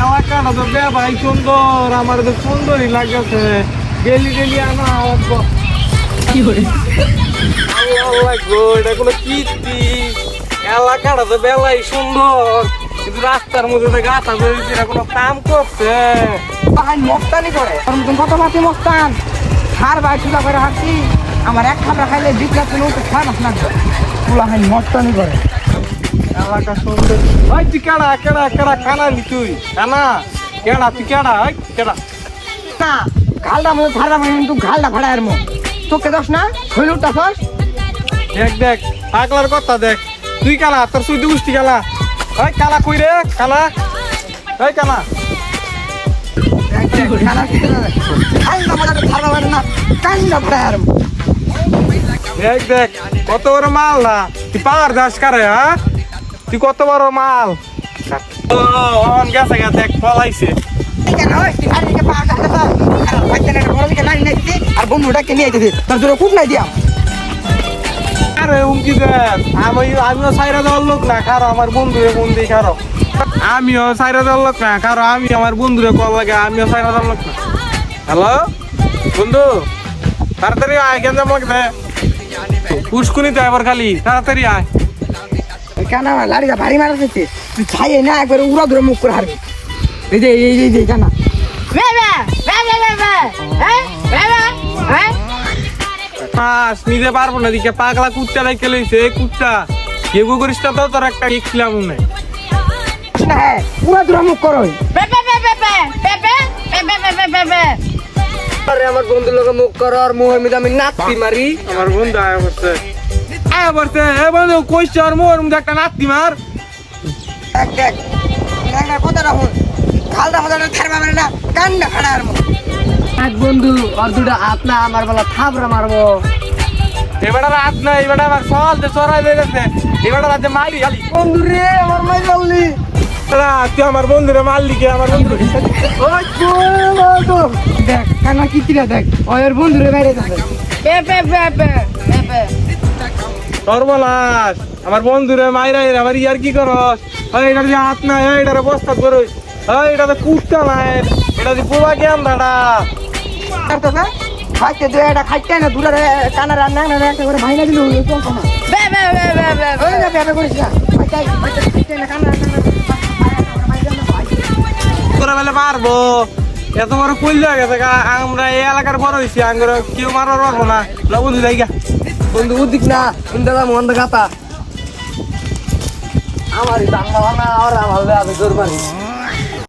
এলাকাটা তো ভাই সুন্দর আমার তো সুন্দরই লাগতেছে। ডেলি ডেলি আনা কি করে আল্লাহ গো এটা কোনো কীর্তি। এলাকাটা তো বেলাই সুন্দর। কিন্তু রাস্তার মধ্যে তো গাছা ধরেছে এটা কোনো কাম করছে। মস্তানি করে। কত মস্তান? চুলা করে হাঁটছি। আমার এক খাবরা খাইলে বিশ লাখ কোনো মাস লাগবে। চুলা হাই মস্তানি করে। এলাকা সুন্দর ওই তুই কেডা কেডা কেডা কানা নি তুই কানা কেডা তুই কেডা ওই কেডা। না ঘালটা মধ্যে ধারা মানে কিন্তু ঘালটা ভাড়া এর মো তোকে দোষ না? হইল উঠটা দোষ দেখ দেখ পাগলার কথা দেখ। তুই কালা তোর কালা ওই কালা কই রে? কালা ওই কালা দেখ দেখ কত বড় মাল না। তুই পাওয়ার দাস কারে হ্যাঁ? তুই কত বড় মাল? ও অন গেছে গা দেখ পলাইছে আর বন্ধুটাকে নিয়ে যেতে তার জন্য খুব নাই দিয়া। আরে উমকি দেখ আমি আমিও সাইরা দেওয়ার লোক না কারও আমার বন্ধুরে ফোন দিই কারও আমিও সাইরা দেওয়ার লোক না কারও আমি আমার বন্ধুরে কল লাগে আমিও সাইরা দেওয়ার লোক না। হ্যালো? বন্ধু তাড়াতাড়ি আয় কেন পুষ্কুনি তো এবার খালি তাড়াতাড়ি আয়। কেন? লাড়িটা ভারী মারা দিচ্ছে তুই ছাইয়ে না একবার উড়া ধরে মুখ করে হারবি। এই যে এই যে এই যে জানা নিতে পারব না দিকে পাগলা কুত্তা লাইকে লইছে কুত্তা। কেউ করিস না তো তোর একটা ছিলাম না। না হ্যাঁ উড়া ধরে মুখ করো আরে আমার বন্ধু লোক মুখ করো আর মুখের মধ্যে আমি মারি। আমার বন্ধু আয় বসছে আয় বসছে এ বন্ধু কইছে আর মোর মধ্যে একটা নাতি মার। দেখ দেখ খালটা মাথাটা ছাড়বা মানে না কান্না খাড়া আর মুখ এক বন্ধু আর দুটা হাত না আমার বেলা থাবরা মারবো। এবারে রাত না এবারে আমার সকাল চড়াই হয়ে গেছে। এবারে রাতে মারি খালি। বন্ধু রে আমার মাই তুই আমার বন্ধুরে মারলি কে? আমার বন্ধু। দেখ কানা কি দেখ ওর বন্ধু রে বাইরে যাবে সর্বনাশ। আমার বন্ধুরে মাইরাই আমার ইয়ার কি করস? ওই এটা দিয়ে হাত না এই এটারে বস্তা করস ওই এটা তো কুটটা নাই। এটা দিয়ে পোবা জ্ঞান দাদা খাইতে দে এটা খাইতে না দূরে কানা রান্না না একটা করে বেবে করিস না। খাইতে খাইতে না কানা রান্না করে বেলে মারবো এত বড় কইল হয়ে গেছে। আমরা এই এলাকার বড় হয়েছি আঙ্গুর কেউ মারার পারব না। বন্ধু, যাই গা। বন্ধু, উদ্দিক না দাদা মন গাতা। আমারই বাংলা ভাঙা আর আমার আমি জোর মারি।